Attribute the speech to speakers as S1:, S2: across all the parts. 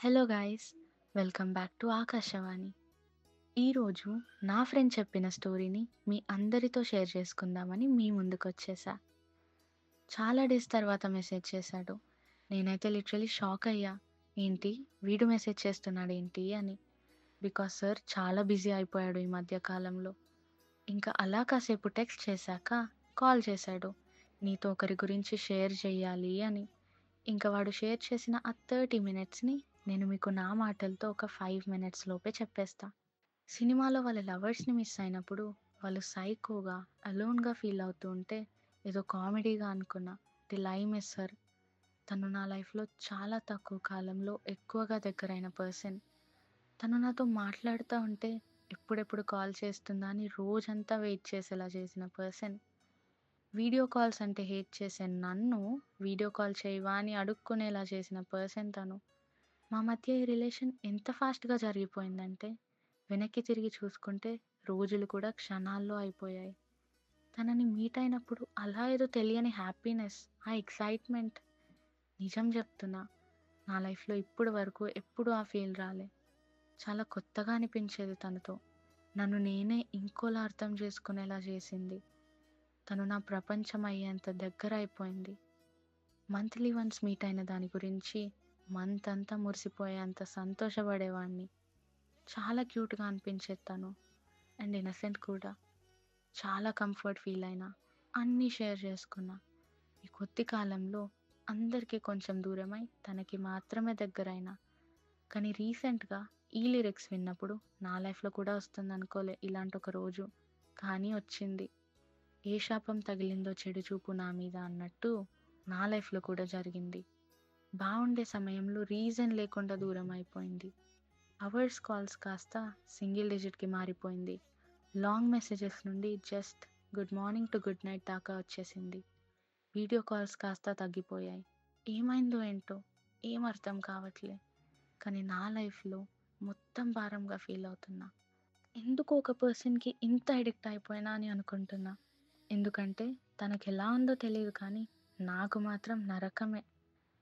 S1: Hello guys welcome back to Akashvani ఈరోజు నా friend చెప్పిన స్టోరీని మీ అందరితో షేర్ చేసుకుందామని మీ ముందుకు వచ్చేసా. చాలా డేస్ తర్వాత మెసేజ్ చేశాడు. నేనైతే లిటరలీ షాక్ అయ్యా. ఏంటి? వీడు మెసేజ్ చేస్తున్నాడు ఏంటి అని. బికాస్ సార్ చాలా బిజీ అయిపోయాడు ఈ మధ్య కాలంలో. ఇంకా అలా కాసేపు టెక్స్ట్ చేశాక కాల్ చేశాడు. నీతో ఒకరి గురించి షేర్ చేయాలి అని. ఇంకా వాడు షేర్ చేసిన ఆ థర్టీ మినిట్స్ని నేను మీకు నా మాటలతో ఒక ఫైవ్ మినిట్స్ లోపే చెప్పేస్తా. సినిమాలో వాళ్ళ లవర్స్ని మిస్ అయినప్పుడు వాళ్ళు సైకోగా అలోన్గా ఫీల్ అవుతూ ఉంటే ఏదో కామెడీగా అనుకున్నా. ది ఐ మిస్ తను నా లైఫ్లో చాలా తక్కువ కాలంలో ఎక్కువగా దగ్గరైన పర్సన్. తను నాతో మాట్లాడుతూ ఉంటే ఎప్పుడెప్పుడు కాల్ చేస్తుందా అని రోజంతా వెయిట్ చేసేలా చేసిన పర్సన్. వీడియో కాల్స్ అంటే హేట్ చేసే నన్ను వీడియో కాల్ చేయవా అని అడుక్కునేలా చేసిన పర్సన్ తను. మా మధ్య ఈ రిలేషన్ ఎంత ఫాస్ట్గా జరిగిపోయిందంటే వెనక్కి తిరిగి చూసుకుంటే రోజులు కూడా క్షణాల్లో అయిపోయాయి. తనని మీట్ అయినప్పుడు అలా ఏదో తెలియని హ్యాపీనెస్ ఆ ఎక్సైట్మెంట్. నిజం చెప్తున్నా నా లైఫ్లో ఇప్పుడు వరకు ఎప్పుడు ఆ ఫీల్ రాలే. చాలా కొత్తగా అనిపించేది తనతో. నన్ను నేనే ఇంకోలా అర్థం చేసుకునేలా చేసింది. తను నా ప్రపంచం అయ్యేంత దగ్గర అయిపోయింది. మంత్లీ వన్స్ మీట్ అయిన దాని గురించి మంత్ అంతా మురిసిపోయేంత సంతోషపడేవాడిని చాలా క్యూట్గా అనిపించేది తను. అండ్ ఇన్నసెంట్ కూడా. చాలా కంఫర్ట్ ఫీల్ అయినా. అన్నీ షేర్ చేసుకున్నా. ఈ కొద్ది కాలంలో అందరికీ కొంచెం దూరమై తనకి మాత్రమే దగ్గరైనా. కానీ రీసెంట్గా ఈ లిరిక్స్ విన్నప్పుడు నా లైఫ్లో కూడా వస్తుంది అనుకోలే ఇలాంటి ఒక రోజు. కానీ వచ్చింది. ఏ శాపం తగిలిందో చెడు చూపు నా మీద అన్నట్టు నా లైఫ్లో కూడా జరిగింది. బాగుండే సమయంలో రీజన్ లేకుండా దూరం అయిపోయింది. అవర్స్ కాల్స్ కాస్త సింగిల్ డిజిట్కి మారిపోయింది. లాంగ్ మెసేజెస్ నుండి just good morning to good night దాకా వచ్చేసింది. వీడియో కాల్స్ కాస్త తగ్గిపోయాయి. ఏమైందో ఏంటో ఏం అర్థం కావట్లే. కానీ నా లైఫ్లో మొత్తం భారంగా ఫీల్ అవుతున్నా. ఎందుకు ఒక పర్సన్కి ఇంత అడిక్ట్ అయిపోయినా అని అనుకుంటున్నా? ఎందుకంటే తనకి ఎలా ఉందో తెలియదు కానీ నాకు మాత్రం నరకమే.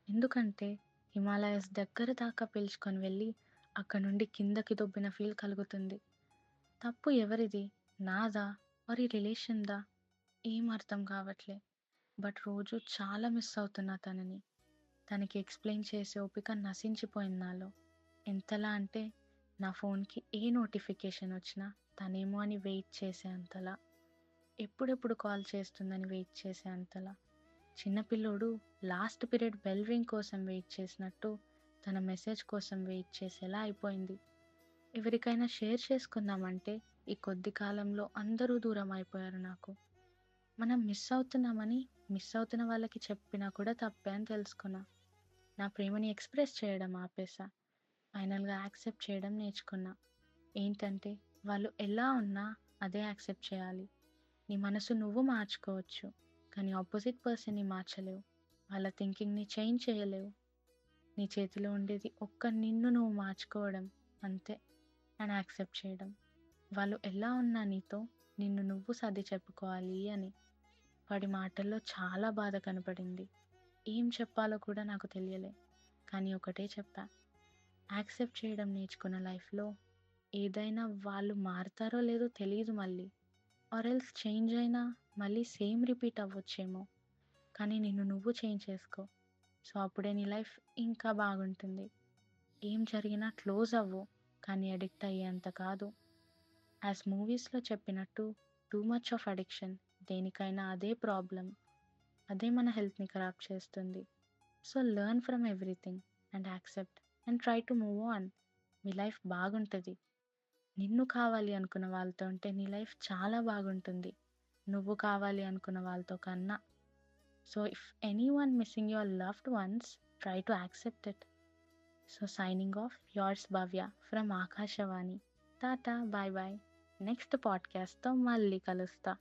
S1: ఎందుకంటే హిమాలయస్ దగ్గర దాకా పీల్చుకొని వెళ్ళి అక్కడ నుండి కిందకి దొబ్బిన ఫీల్ కలుగుతుంది. తప్పు ఎవరిది? నాదా? మరి రిలేషన్దా? ఏం అర్థం కావట్లే. బట్ రోజు చాలా మిస్ అవుతున్నా తనని. తనకి ఎక్స్ప్లెయిన్ చేసే ఓపిక నశించిపోయింది నాలో. ఎంతలా అంటే నా ఫోన్కి ఏ నోటిఫికేషన్ వచ్చినా తనేమో అని వెయిట్ చేసే అంతలా. ఎప్పుడెప్పుడు కాల్ చేస్తుందని వెయిట్ చేసే అంతలా. చిన్నపిల్లోడు లాస్ట్ పీరియడ్ బెల్ రింగ్ కోసం వెయిట్ చేసినట్టు తన మెసేజ్ కోసం వెయిట్ చేసేలా అయిపోయింది. ఎవరికైనా షేర్ చేసుకుందామంటే ఈ కొద్ది కాలంలో అందరూ దూరం అయిపోయారు నాకు. మనం మిస్ అవుతున్నామని మిస్ అవుతున్న వాళ్ళకి చెప్పినా కూడా తప్పే అని తెలుసుకున్నా. నా ప్రేమని ఎక్స్ప్రెస్ చేయడం ఆపేసా ఫైనల్గా యాక్సెప్ట్ చేయడం నేర్చుకున్నా. ఏంటంటే వాళ్ళు ఎలా ఉన్నా అదే యాక్సెప్ట్ చేయాలి. నీ మనసు నువ్వు మార్చుకోవచ్చు. కానీ ఆపోజిట్ పర్సన్ని మార్చలేవు. వాళ్ళ థింకింగ్ని చేంజ్ చేయలేవు. నీ చేతిలో ఉండేది ఒక్క నిన్ను నువ్వు మార్చుకోవడం అంతే. అండ్ యాక్సెప్ట్ చేయడం. వాళ్ళు ఎలా ఉన్నా నీతో నిన్ను నువ్వు సర్ది చెప్పుకోవాలి అని. వాడి మాటల్లో చాలా బాధ కనపడింది. ఏం చెప్పాలో కూడా నాకు తెలియలే. కానీ ఒకటే చెప్పా. యాక్సెప్ట్ చేయడం నేర్చుకున్న లైఫ్లో ఏదైనా వాళ్ళు మారుతారో లేదో తెలియదు మళ్ళీ. ఆర్ ఎల్స్ చేంజ్ అయినా మళ్ళీ సేమ్ రిపీట్ అవ్వచ్చేమో. కానీ నిన్ను నువ్వు చేంజ్ చేసుకో. సో అప్పుడే నీ లైఫ్ ఇంకా బాగుంటుంది. ఏం జరిగినా క్లోజ్ అవ్వు కానీ అడిక్ట్ అయ్యేంత కాదు. యాజ్ మూవీస్లో చెప్పినట్టు టూ మచ్ ఆఫ్ అడిక్షన్ దేనికైనా అదే ప్రాబ్లం అదే మన హెల్త్ని ఖరాబ్ చేస్తుంది. So learn from everything and accept and try to move on. Me life బాగుంటుంది. నిన్ను కావాలి అనుకున్న వాళ్ళతో ఉంటే నీ లైఫ్ చాలా బాగుంటుంది. నువ్వు కావాలి అనుకున్న వాళ్ళతో కన్నా. So if anyone missing your loved ones try to accept it so signing off yours Bhavya from Akashvani tata bye bye next పాడ్కాస్ట్తో మళ్ళీ కలుస్తా.